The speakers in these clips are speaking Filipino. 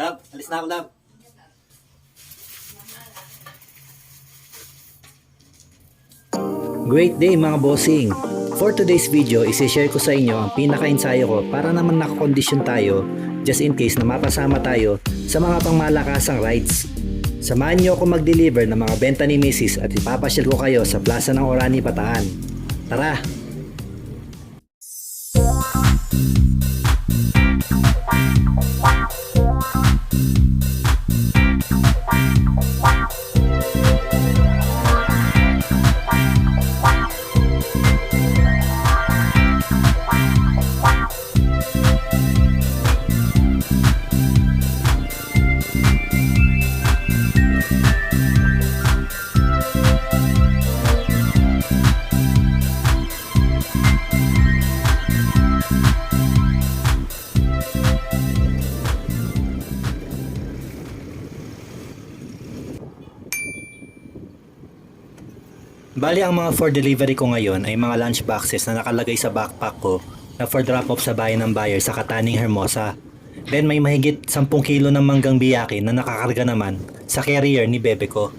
Love, alis na ako, love. Great day mga bossing! For today's video, isi-share ko sa inyo ang pinaka-ensayo ko para naman nakakondisyon tayo just in case na mapasama tayo sa mga pangmalakasang rides. Samahan niyo ako mag-deliver ng mga benta ni Mrs. at ipapasyal ko kayo sa plaza ng Orani Bataan. Tara! Bali ang mga for delivery ko ngayon ay mga lunch boxes na nakalagay sa backpack ko na for drop off sa bayan ng buyer sa Kataning Hermosa. Then may mahigit 10 kilo ng manggang biyaki na nakakarga naman sa carrier ni bebe ko.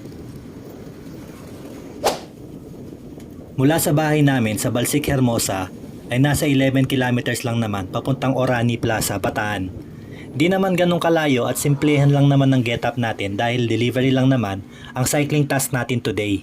Mula sa bahay namin sa Balsik Hermosa ay nasa 11 kilometers lang naman papuntang Orani Plaza, Bataan. Di naman ganun kalayo at simplehan lang naman ng get up natin dahil delivery lang naman ang cycling task natin today.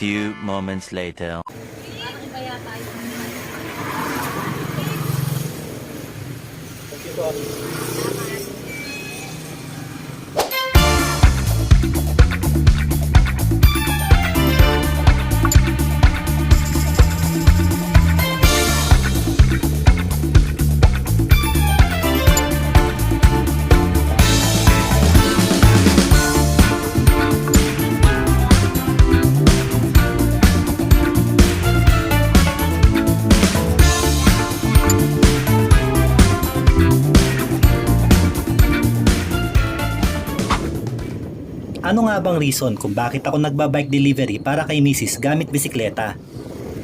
few moments later. Ano nga bang reason kung bakit ako nagbabike delivery para kay Mrs. gamit bisikleta?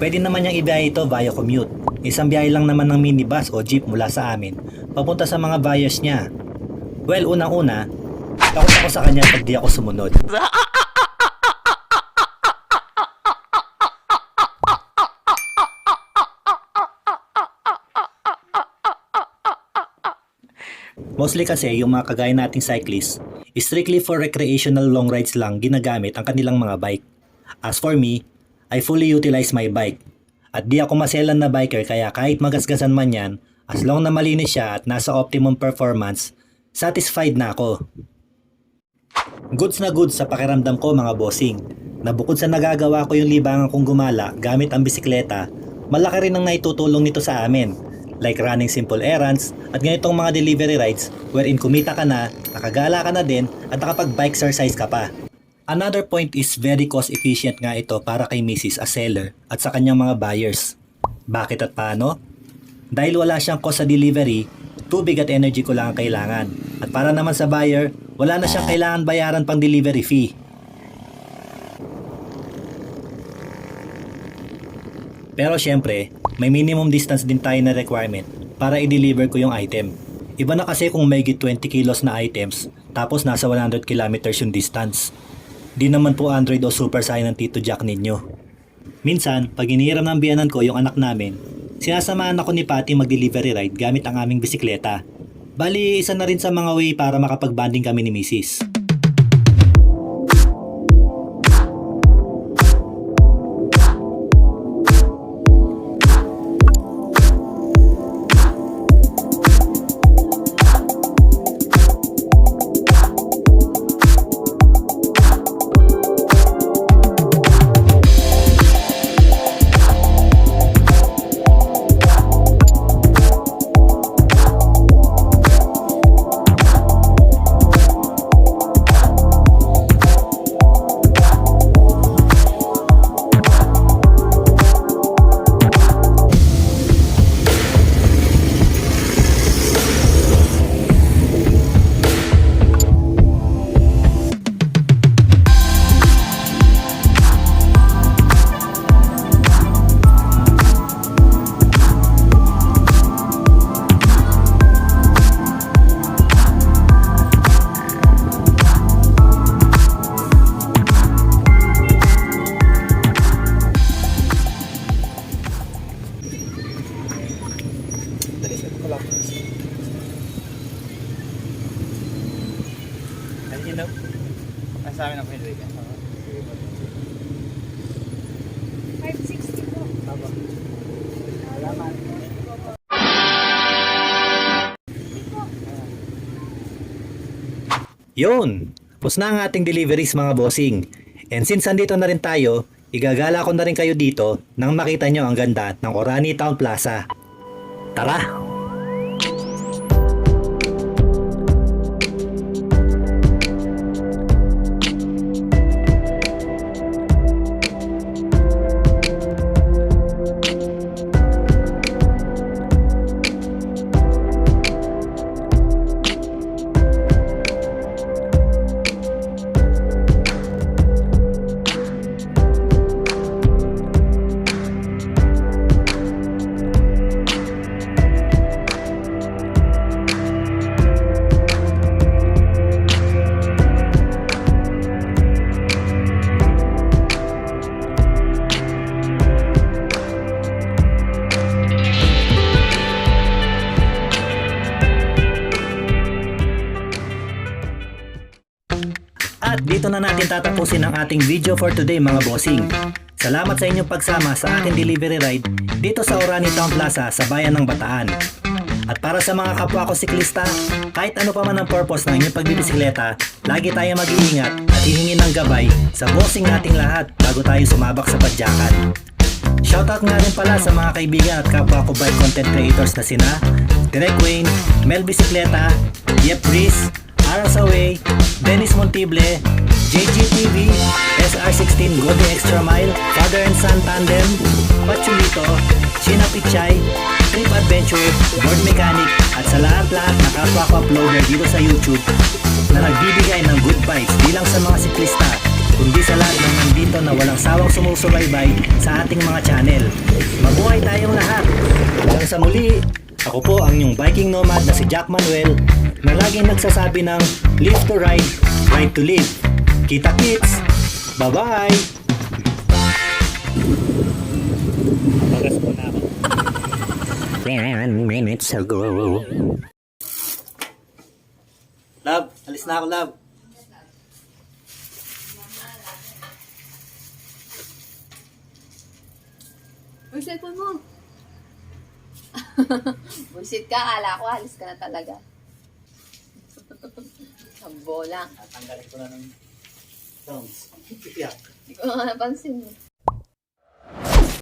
Pwede naman niyang ibiyahe ito via commute. Isang biyahe lang naman ng minibus o jeep mula sa amin, papunta sa mga buyers niya. Well, unang-una, takot ako sa kanya pag di ako sumunod. Mostly kasi yung mga kagaya nating cyclists, strictly for recreational long rides lang ginagamit ang kanilang mga bike. As for me, I fully utilize my bike. At di ako maselan na biker kaya kahit magasgasan man yan, as long na malinis siya at nasa optimum performance, satisfied na ako. Goods na goods sa pakiramdam ko mga bossing, na bukod sa nagagawa ko yung libangan kong gumala gamit ang bisikleta, malaki rin ang naitutulong nito sa amin like running simple errands at ganitong mga delivery rides wherein kumita ka na, nakagala ka na din at nakapag-bike exercise ka pa. Another point is very cost efficient nga ito para kay Mrs. as seller at sa kanyang mga buyers. Bakit at paano? Dahil wala siyang cost sa delivery, tubig at energy ko lang ang kailangan. At para naman sa buyer, wala na siyang kailangan bayaran pang delivery fee. Pero syempre, may minimum distance din tayo na requirement para i-deliver ko yung item. Iba na kasi kung may 20 kilos na items, tapos nasa 100 kilometers yung distance. Di naman po Android o Super Saiyan ng Tito Jack ninyo. Minsan, pag inihiram ng biyanan ko yung anak namin, sinasamahan ako ni Patty mag-delivery ride gamit ang aming bisikleta. Bali, isa na rin sa mga way para makapag-banding kami ni Mrs. Nasa amin ang pwede ka. 560 po. Yun! Tapos na ang ating deliveries mga bossing. And since andito na rin tayo, igagala ko na rin kayo dito nang makita nyo ang ganda ng Orani Town Plaza. Tara! Natin tatapusin ang ating video for today mga bossing. Salamat sa inyong pagsama sa aking delivery ride dito sa Orani Town Plaza sa bayan ng Bataan. At para sa mga kapwa ko siklista, kahit ano pa man ang purpose ng inyong pagbibisikleta, lagi tayo mag-iingat at hihingi ng gabay sa bossing nating lahat bago tayo sumabak sa padyakan. Shoutout nga rin pala sa mga kaibigan at kapwa ko bike content creators na sina Direk Wayne, Mel Bicicleta, Yep Breeze, Aras Away, Dennis Montible, JGTV, SR16 Golden Extra Mile, Father and Son Tandem, Pachulito, China Pichay, Trip Adventure, Board Mechanic, at sa lahat-lahat na kapwa ko uploader dito sa YouTube na nagbibigay ng good vibes di lang sa mga siklista, kundi sa lahat ng nandito na walang sawang sumusubaybay sa ating mga channel. Mabuhay tayong lahat! Hanggang sa muli, ako po ang inyong biking nomad na si Jack Manuel na laging nagsasabi ng live to ride, ride to live. Kita kits! Bye-bye! Bagas po na ako. 10 minutes ago. Love, alis na ako, love. Uy, cellphone mo. Bullshit ka, kala ko alis ka na talaga. Sambo lang. Tatanggalin ko na ng sounds. Iyak. Hindi ko nga napansin. eh.